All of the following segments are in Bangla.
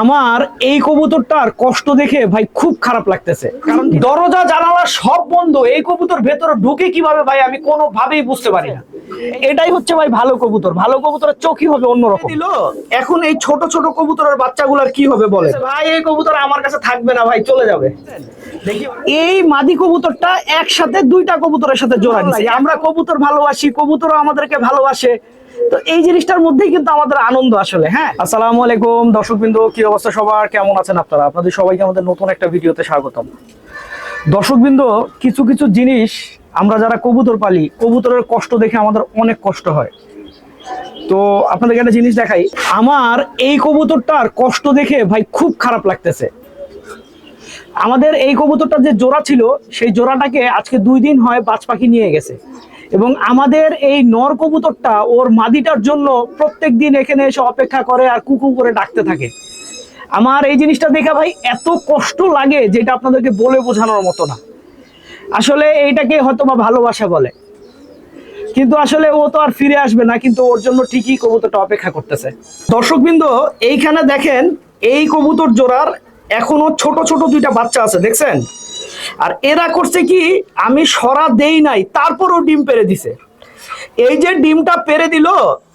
আমার এই কবুতরটার কষ্ট দেখে ভাই খুব খারাপ লাগতেছে। কারণ দরজা জানালা সব বন্ধ। এই কবুতর ভেতরে ঢুকে কীভাবে ভাই আমি কোনোভাবেই বুঝতে পারি না। এটাই হচ্ছে ভাই ভালো কবুতর। ভালো কবুতরের চোখই হবে অন্যরকম। এখন এই ছোট ছোট কবুতরের বাচ্চাগুলোর কি হবে বলে ভাই এই কবুতর আমার কাছে থাকবে না ভাই চলে যাবে। দেখি এই মাদি কবুতরটা একসাথে দুইটা কবুতরের সাথে জোড়া দিচ্ছে আমরা কবুতর ভালোবাসি কবুতরও আমাদেরকে ভালোবাসে। তো এই জিনিসটার মধ্যেই কিন্তু আমাদের আনন্দ আসলে হ্যাঁ? আসসালামু আলাইকুম, দর্শকবৃন্দ, কি অবস্থা সবার? কেমন আছেন আপনারা? আপনাদের সবাইকে আমাদের নতুন একটা ভিডিওতে স্বাগতম। দর্শকবৃন্দ, কিছু কিছু জিনিস আমরা যারা কবুতর পালি, কবুতরের কষ্ট দেখে আমাদের অনেক কষ্ট হয়। তো আপনাদেরকে একটা জিনিস দেখাই, আমার এই কবুতরটার কষ্ট দেখে ভাই খুব খারাপ লাগতেছে। আমাদের এই কবুতরটা যে জোড়া ছিল, সেই জোড়াটাকে আজকে দুই দিন হয় বাজ পাখি নিয়ে গেছে। এবং আমাদের এই নর কবুতরটা ওর মাদিটার জন্য প্রত্যেক দিন এখানে এসে অপেক্ষা করে আর কুকু করে ডাকতে থাকে। আমার এই জিনিসটা দেখে ভাই এত কষ্ট লাগে যেটা আপনাদেরকে বলে বোঝানোর মতো না। আসলে এইটাকে হয়তো বা ভালোবাসা বলে। কিন্তু আসলে ও তো আর ফিরে আসবে না, কিন্তু ওর জন্য ঠিকই কবুতরটা অপেক্ষা করতেছে। দর্শকবৃন্দ, এইখানে দেখেন এই কবুতর জোড়ার এখনও ছোট ছোট দুইটা বাচ্চা আছে, দেখছেন? আর এরা করছে কি, আমি সরা দেই নাই, তারপরও ডিম পেরে দিছে। এই যে ডিমটা পেরে দিল,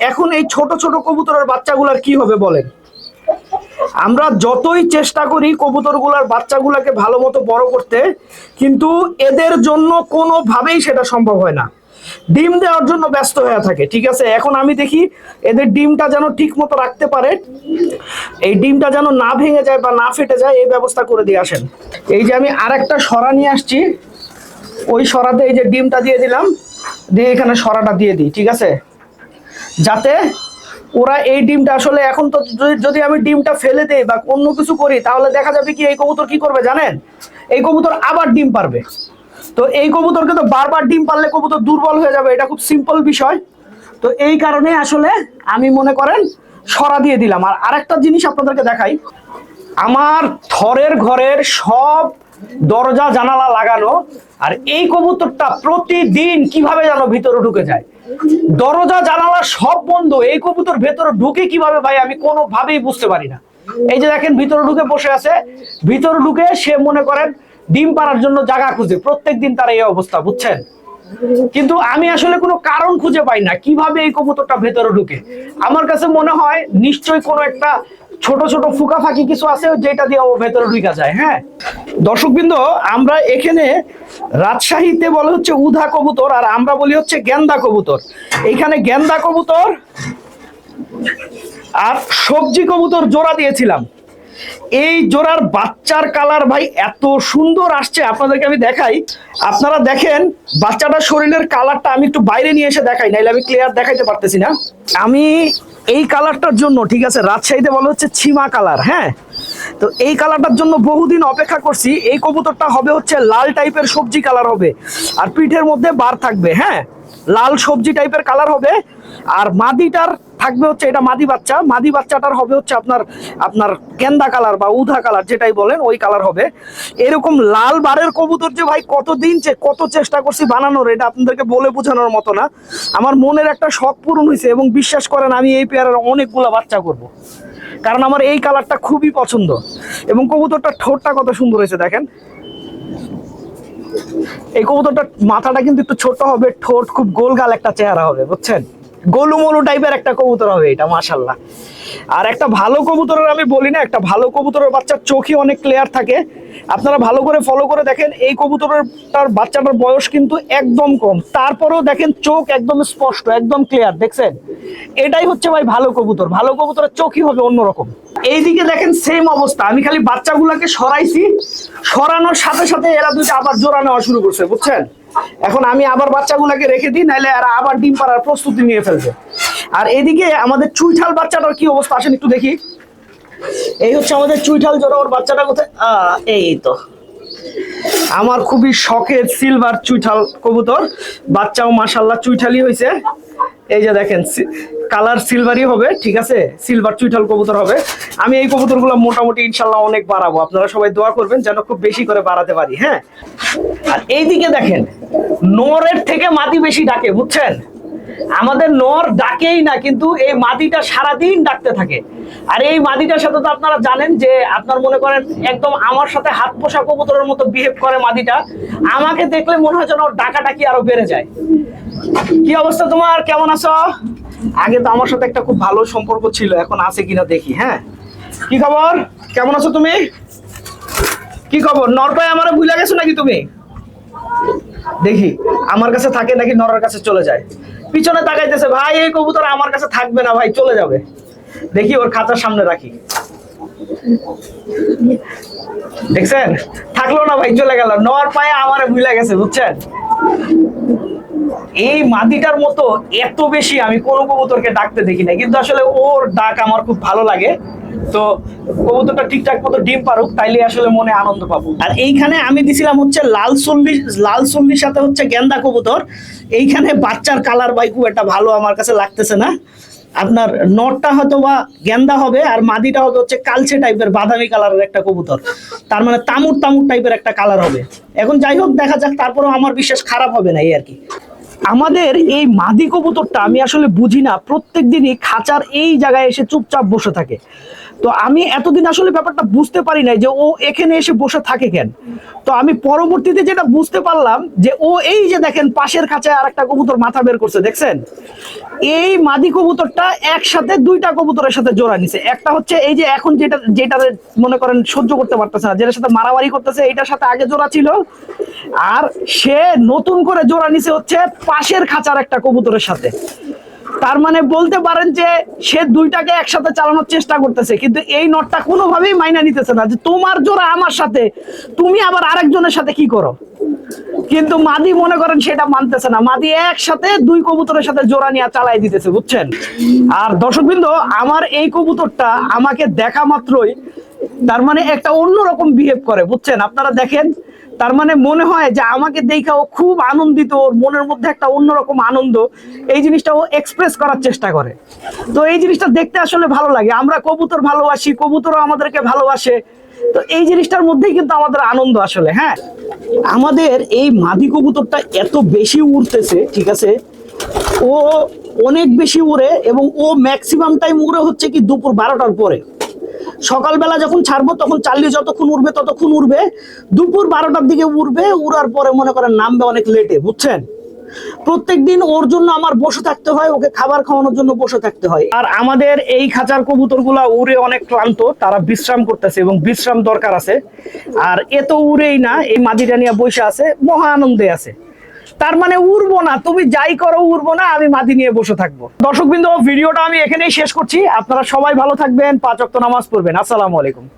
এখন এই ছোট ছোট কবুতরের বাচ্চাগুলার কি হবে বলেন? আমরা যতই চেষ্টা করি কবুতরগুলার বাচ্চাগুলাকে ভালো মতো বড় করতে, কিন্তু এদের জন্য কোনোভাবেই সেটা সম্ভব হয় না। ডিম দেওয়ার জন্য ব্যস্ত হয়ে থাকে, ঠিক আছে? এখন আমি দেখি এদের ডিমটা যেন ঠিক মতো রাখতে পারে, এই ডিমটা যেন না ভেঙে যায় বা না ফেটে যায়, এই ব্যবস্থা করে দিয়ে আসেন। এই যে আমি আরেকটা সরা নিয়ে আসছি। ওই সরাতে এই যে ডিমটা দিয়ে দিলাম। দিয়ে এখানে সরাটা দিয়ে দিই, ঠিক আছে? যাতে ওরা এই ডিমটা আসলে এখন তো যদি আমি ডিমটা ফেলে দেই বা অন্য কিছু করি, তাহলে দেখা যাবে কি এই কবুতর কি করবে জানেন? এই কবুতর আবার ডিম পারবে। তো এই কবুতরকে তো বারবার ডিম পারলে কবুতর দুর্বল হয়ে যাবে, এটা খুব সিম্পল বিষয়। তো এই কারণে আসলে আমি মনে করেন সরা দিয়ে দিলাম। আর আরেকটা জিনিস আপনাদেরকে দেখাই। আমার থরের ঘরের সব দরজা, জানালা লাগানো আর এই কবুতরটা প্রতিদিন কীভাবে যেন ভিতরে ঢুকে যায়? দরজা, জানালা সব বন্ধ, এই কবুতর ভেতরে ঢুকে কীভাবে ভাই আমি কোনোভাবেই বুঝতে পারি না। এই যে দেখেন, ভিতরে ঢুকে বসে আছে। ভিতরে ঢুকে সে মনে করেন ডিম পাড়ার জন্য জায়গা খুঁজে প্রত্যেক দিন তার এই অবস্থা, বুঝছেন? কিন্তু আমি আসলে কোনো কারণ খুঁজে পাই না কীভাবে এই কবুতরটা ভেতরে ঢুকে। আমার কাছে মনে হয় নিশ্চয়ই কোনো একটা ছোট ছোট ফুকা ফাঁকি কিছু আছে যেটা দিয়ে ভেতরে ঢুকা যায় হ্যাঁ? দর্শকবৃন্দ, আমরা এখানে রাজশাহীতে বলে হচ্ছে উধা কবুতর, আর আমরা বলি হচ্ছে গেন্দা কবুতর। এখানে গেন্দা কবুতর আর সবজি কবুতর জোড়া দিয়েছিলাম। এই জোড়ার বাচ্চার কালার ভাই এত সুন্দর আসছে, আপনাদেরকে আমি দেখাই। আপনারা দেখেন, বাচ্চাটার শরীরের কালারটা আমি একটু বাইরে নিয়ে এসে দেখাই, নাইলে আমি ক্লিয়ার দেখাইতে পারতেছি না। আমি এই কালারটার জন্য, ঠিক আছে, রাজশাহীতে বলা হচ্ছে ছিমা কালার হ্যাঁ? তো এই কালারটার জন্য বহুদিন অপেক্ষা করছি, এই কবুতরটা হবে হচ্ছে লাল টাইপের সবজি কালার হবে, আর পিঠের মধ্যে বার থাকবে হ্যাঁ? লাল সবজি টাইপের কালার হবে। আর মাদিটার থাকবে হচ্ছে এটা মাদি বাচ্চা। মাদি বাচ্চাটার হবে হচ্ছে আপনার আপনার গেন্দা কালার বা উধা কালার যেটাই বলেন, ওই কালার হবে। এরকম লাল বারের কবুতর যে ভাই কতদিন কত চেষ্টা করছি বানানোর, এটা আপনাদেরকে বলে বোঝানোর মতো না। আমার মনের একটা শখ পূরণ হয়েছে এবং বিশ্বাস করেন আমি এই পেয়ারের অনেকগুলো বাচ্চা করব। কারণ আমার এই কালারটা খুবই পছন্দ। এবং কবুতরটার ঠোঁটটা কত সুন্দর হয়েছে দেখেন। এই কবুতরটার মাথাটা কিন্তু একটু ছোট হবে, ঠোঁট খুব গোলগাল একটা চেহারা হবে, বুঝছেন? গোলুমলু টাইপের একটা কবুতর হবে এটা মাশাল্লাহ আর একটা ভালো কবুতরের আমি বলি না, একটা ভালো কবুতরের বাচ্চার চোখই অনেক ক্লিয়ার থাকে। আপনারা ভালো করে ফলো করে দেখেন, এই কবুতরের তার বাচ্চাটার বয়স কিন্তু একদম কম। তারপরেও দেখেন চোখ একদম স্পষ্ট, একদম ক্লিয়ার দেখছেন? এটাই হচ্ছে ভাই ভালো কবুতর, ভালো কবুতরের চোখই হবে অন্যরকম। এইদিকে দেখেন সেম অবস্থা। আমি খালি বাচ্চাগুলোকে সরাইছি। সরানোর সাথে সাথে এরা দুটো আবার জোড়া নেওয়া শুরু করছে, বুঝছেন? এখন আমি আবার বাচ্চাগুলোকে রেখে দিই নাহলে এরা আবার ডিম পাড়ার প্রস্তুতি নিয়ে ফেলছে আর এদিকে আমাদের চুইঠাল বাচ্চাটার কি অবস্থা? আসেন একটু দেখি। এই হচ্ছে আমাদের চুইঠাল জোড়া ওর বাচ্চাটা কোথায়? এই তো। আমার খুবই শখের সিলভার চুইঠাল কবুতর। বাচ্চাও মাসাল্লাহ চুইঠালি হয়েছে এই যে দেখেন কালার সিলভারই হবে, ঠিক আছে? সিলভার চুইঠাল কবুতর হবে। আমি এই কবুতর কবুতরগুলো মোটামুটি ইনশাল্লাহ অনেক বাড়াবো। আপনারা সবাই দোয়া করবেন যেন খুব বেশি করে বাড়াতে পারি হ্যাঁ? আর এইদিকে দেখেন, নোরের থেকে মাটি বেশি ডাকে, বুঝছেন? আমাদের নর ডাকেই না, কিন্তু এই মাদিটা সারাদিন ডাকতে থাকে। আর এই মাদিটার সাথে তো আপনারা জানেন যে আপনার মনে করেন একদম আমার সাথে হাত পোষা কবুতরের মতো বিহেভ করে মাদিটা। আমাকে দেখলে মনে হয় যেন ওর ডাকাডাকি আরও বেড়ে যায়। কি অবস্থা তোমার? কেমন আছো? আগে তো আমার সাথে একটা খুব ভালো সম্পর্ক ছিল, এখন আছে কিনা দেখি হ্যাঁ? কি খবর? কেমন আছো তুমি? কি খবর? নরপায় আমার ভুলে গেছো নাকি তুমি? দেখি, আমার কাছে থাকে নাকি নরের কাছে চলে যায়। পিছনে তাকাইতেছে, ভাই, এই কবুতর আমার কাছে থাকবে না, ভাই, চলে যাবে। দেখি ওর খাতার সামনে রাখি। দেখছেন? থাকল না, ভাই, চলে গেল। নর পায়ে আমার ভুলে গেছে, বুঝছেন? এই মাদিটার মতো এত বেশি আমি কোনো কবুতরকে ডাকতে দেখি না কিন্তু আসলে ওর ডাক আমার খুব ভালো লাগে। তো কবুতরটা ঠিকঠাক মতো ডিম পারুক তাইলে আসলে মনে আনন্দ পাবো। আর এইখানে আমি দিছিলাম হচ্ছে লাল চল্লিশ লাল চল্লিশ সাথে হচ্ছে গেন্দা কবুতর। এইখানে বাচ্চার কালার বাই খুব একটা ভালো আমার কাছে লাগতেছে না। আপনার নটটা হয়তো বা গেন্দা হবে, আর মাদিটা হবে হচ্ছে কালচে টাইপের বাদামি কালারের একটা কবুতর। তার মানে তামুর তামুর টাইপের একটা কালার হবে। এখন যাই হোক, দেখা যাক, তারপরেও আমার বিশ্বাস খারাপ হবে না, এই আর কি। আমাদের এই মাদি কবুতরটা আমি আসলে বুঝি না। প্রত্যেক দিনই খাঁচার এই জায়গায় এসে চুপচাপ বসে থাকে। তো আমি এতদিন আসলে ব্যাপারটা বুঝতে পারি নাই যে ও এখানে এসে বসে থাকে কেন। তো আমি পরবর্তীতে যেটা বুঝতে পারলাম যে ও এই যে দেখেন পাশের খাঁচায় আর একটা কবুতর মাথা বের করছে, দেখছেন? এই মাদি কবুতরটা একসাথে দুইটা কবুতরের সাথে জোড়া নিছে। একটা হচ্ছে এই যে এখন যেটা যেটা মনে করেন সহ্য করতে পারতেছে না, যেটার সাথে মারামারি করতেছে, এটার সাথে আগে জোড়া ছিল। আর সে নতুন করে জোড়া নিছে হচ্ছে পাশের খাঁচার একটা কবুতরের সাথে। তার মানে বলতে পারেন যে সে দুইটাকে একসাথে চালানোর চেষ্টা করতেছে, কিন্তু এই নটটা কোনোভাবেই মাইনা নিতেছে না যে তোমার জোড়া আমার সাথে, তুমি আবার আরেকজনের সাথে কি করো? কিন্তু মাদি মনে করেন সেটা মানতেছে না। মাদি একসাথে দুই কবুতরের সাথে জোড়া নিয়ে চালাই দিতেছে, বুঝছেন? আর দর্শকবৃন্দ, আমার এই কবুতরটা আমাকে দেখা মাত্রই, তার মানে একটা অন্যরকম বিহেভ করে, বুঝছেন? আপনারা দেখেন তার মানে মনে হয় যে আমাকে দেখা ও খুব আনন্দিত, ওর মনের মধ্যে একটা অন্যরকম আনন্দ। এই জিনিসটা ও এক্সপ্রেস করার চেষ্টা করে। তো এই জিনিসটা দেখতে আসলে ভালো লাগে। আমরা কবুতর ভালোবাসি, কবুতরও আমাদেরকে ভালোবাসে। তো এই জিনিসটার মধ্যেই কিন্তু আমাদের আনন্দ আসলে হ্যাঁ? আমাদের এই মাদি কবুতরটা এত বেশি উড়তেছে, ঠিক আছে? ও অনেক বেশি উড়ে এবং ও ম্যাক্সিমাম টাইম উড়ে হচ্ছে কি দুপুর বারোটার পরে। সকালবেলা যখন ছাড়বো, তখন চার্লি যতক্ষণ উঠবে ততক্ষণ উঠবে দুপুর বারোটার দিকে উঠবে উড়ার পরে মনে করেন নামবে অনেক লেটে বুঝছেন? প্রত্যেক দিন ওর জন্য আমার বসে থাকতে হয়, ওকে খাবার খাওয়ানোর জন্য বসে থাকতে হয়। আর আমাদের এই খাঁচার কবুতরগুলা উড়ে অনেক ক্লান্ত, তারা বিশ্রাম করতেছে এবং বিশ্রাম দরকার আছে। আর এ তো উড়েই না, এই মাদিটা নিয়ে বসে আছে, মহা আনন্দে আছে। তার মানে উড়বো না। তুমি যাই করো, উড়বো না, আমি মাদি নিয়ে বসে থাকব। দর্শকবৃন্দ, ভিডিওটা আমি এখানেই শেষ করছি। আপনারা সবাই ভালো থাকবেন, পাঁচ অক্ত নামাজ পড়বেন। আসসালামু আলাইকুম।